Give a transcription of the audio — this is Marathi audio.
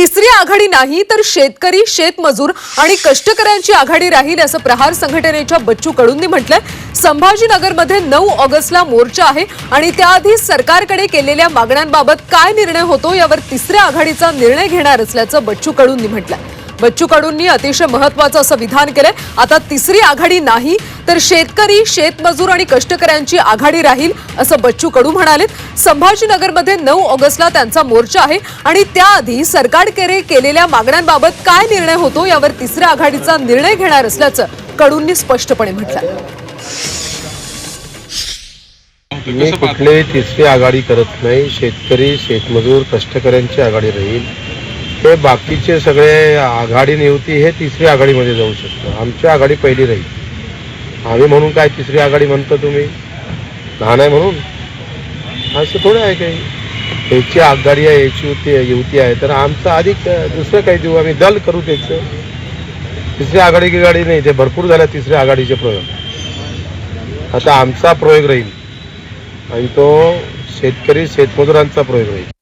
तिसरी आघाडी नाही तर शेतकरी शेतमजूर आणि कष्टकऱ्यांची आघाडी राहील असं प्रहार संघटनेच्या बच्चू कडूंनी म्हटलंय. संभाजीनगरमध्ये नऊ ऑगस्टला मोर्चा आहे आणि त्याआधी सरकारकडे केलेल्या मागण्यांबाबत काय निर्णय होतो यावर तिसऱ्या आघाडीचा निर्णय घेणार असल्याचं बच्चू कडूंनी म्हटलंय. बच्चू कडूंनी अतिशय महत्वाचं असं विधान केलंय. आता तिसरी आघाडी नाही तर शेतकरी शेतमजूर आणि कष्टकऱ्यांची आघाडी राहील असं बच्चू कडू म्हणालेत. संभाजीनगरमध्ये नऊ ऑगस्टला त्यांचा मोर्चा आहे आणि त्याआधी सरकारकडे केलेल्या मागण्यांबाबत काय निर्णय होतो यावर तिसऱ्या आघाडीचा निर्णय घेणार असल्याचं कडूंनी स्पष्टपणे म्हटलं मी कुठलीही तिसरी आघाडी करत नाही. शेतकरी शेतमजूर कष्टकऱ्यांची आघाडी राहील. हे बाकीचे सगळे आघाडी नियुक्ती हे तिसरी आघाडीमध्ये जाऊ शकतं. आमची आघाडी पहिली राहील. आम्ही म्हणून काय तिसरी आघाडी म्हणतो तुम्ही? लहान आहे म्हणून? असं थोडं आहे काही. याची आघाडी आहे याची युती युती आहे. तर आमचं अधिक दुसरं काही देऊ. आम्ही दल करू त्याचं. तिसरी आघाडी गाडी नाही ते भरपूर झाल्या तिसऱ्या आघाडीचे प्रयोग. आता आमचा प्रयोग राहील. आणि तो शेतकरी शेतमजुरांचा प्रयोग राहील.